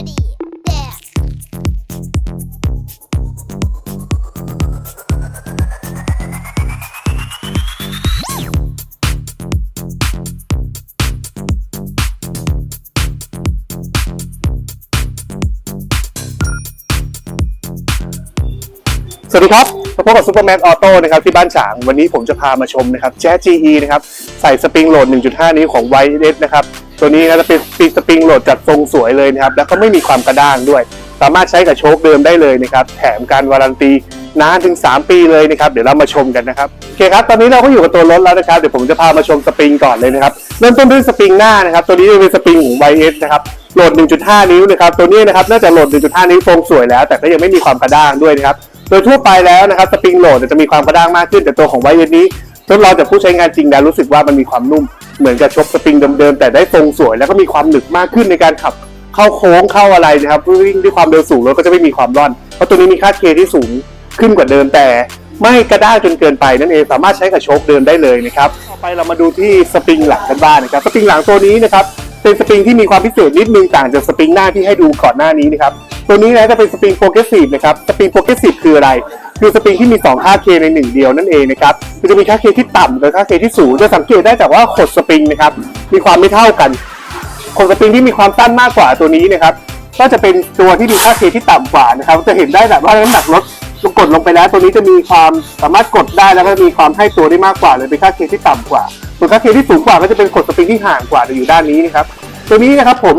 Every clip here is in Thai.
Buddy. สวัสดีครับมาพบกับซูเปอร์แม็กออโต้นะครับที่บ้านฉาง วันนี้ผมจะพามาชมนะครับแจ๊ GE นะครับใส่สปริงโหลด 1.5 นิ้วของ y s นะครับ ตัวนี้นะจะเป็นสปริงโหลดจัดทรงสวยเลยนะครับ แล้วก็ไม่มีความกระด้างด้วย สามารถใช้กับโชคเดิมได้เลยนะครับ แถมการวารันตีนานถึง 3 ปีเลยนะครับ เดี๋ยวเรามาชมกันนะครับโอเคครับ ตอนนี้เราก็อยู่กับตัวรถแล้วนะครับ เดี๋ยวผมจะพามาชมสปริงก่อนเลยนะครับ เริ่มต้นด้วยสปริงหน้านะครับ ตัวนี้จะเป็นสปริงของ y s นะครับโหลด 1.5 นิ้วนะครับ ตัวนี้นะครับ น่าจะโหลด 1.5 นิ้วทรงสวยแล้ว แต่ก็ยังไม่มีความกระด้างด้วยนะครับ โดยทั่วไปแล้วนะครับสปริงโหลดจะมีความกระด้างมากขึ้น แต่ตัวของไวเยนนี้ทดลองจากผู้ใช้งานจริงแล้วรู้สึกว่ามันมีความนุ่ม เหมือนกับชกสปริงเดิมๆแต่ได้ทรงสวย แล้วก็มีความหนึบมากขึ้นในการขับเข้าโค้งเข้าอะไรนะครับวิ่งด้วยความเร็วสูงรถก็จะไม่มีความร่อน เพราะตัวนี้มีค่าเคที่สูงขึ้นกว่าเดิมแต่ไม่กระด้างจนเกินไปนั่นเองสามารถใช้กับโชคเดิมได้เลยนะครับต่อไปเรามาดูที่สปริงหลังกันบ้างนะครับสปริงหลังตัวนี้นะครับ เป็นสปริงที่มีความพิเศษนิดนึงต่างจากสปริงหน้าที่ให้ดูก่อนหน้านี้นะครับตัวนี้นะจะเป็นสปริงโปรเกรสซีฟนะครับสปริงโปรเกรสซีฟคืออะไรคือสปริงที่มี2ค่า K ในหนึ่งเดียวนั่นเองนะครับคือจะมีค่า K ที่ต่ำกับค่า K ที่สูงจะสังเกตได้จากว่าขดสปริงนะครับมีความไม่เท่ากันขนสปริงที่มีความสั้นมากกว่าตัวนี้นะครับก็จะเป็นตัวที่มีค่าเคที่ต่ำกว่านะครับจะเห็นได้แบบว่าน้ำหนักลดกดลงไปแล้วตัวนี้จะมีความสามารถกดได้แล้วก็มีความให้ตัวได้มากกว่าเลยเป็นค่าเคที่ต่ำกว่า ส่วนค่าเคที่สูงกว่าก็จะเป็นขนสปริงที่ห่างกว่าอยู่ด้านนี้นะครับ ตัวนี้นะครับผม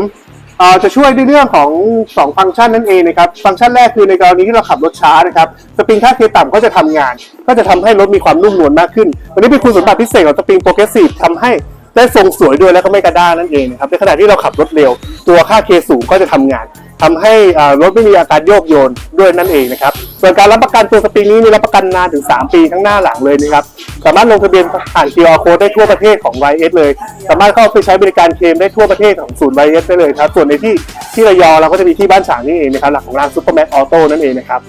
จะช่วยในเรื่องของ 2 ฟังก์ชันนั่นเองนะครับ ฟังก์ชันแรกคือในกรณีที่เราขับรถช้านะครับ สปริงค่าเคต่ำก็จะทำงาน ก็จะทำให้รถมีความนุ่มนวลมากขึ้น วันนี้เป็นคุณสมบัติพิเศษของสปริงโปรเกรสซีฟทำให้ได้ทรงสวยด้วยแล้วก็ไม่กระด้างนั่นเองนะครับ ในขณะที่เราขับรถเร็ว ตัวค่าเคสูงก็จะทำงาน ทำให้รถไม่มีอาการโยกโยนด้วยนั่นเองนะครับส่วนการรับประกันตัวสปริงนี้มีรับประกันนานถึง 3 ปีทั้งหน้าหลังเลยนะครับสามารถลงทะเบียนผ่าน QR code ได้ทั่วประเทศของ YS เลย สามารถเข้าไปใช้บริการเคลมได้ทั่วประเทศของศูนย์ YS ได้เลยครับส่วนในที่ที่ระยองเราก็จะมีที่บ้านฉางนี่เองนะครับหลักของร้านซูเปอร์แมทออโต้นั่นเองนะครับ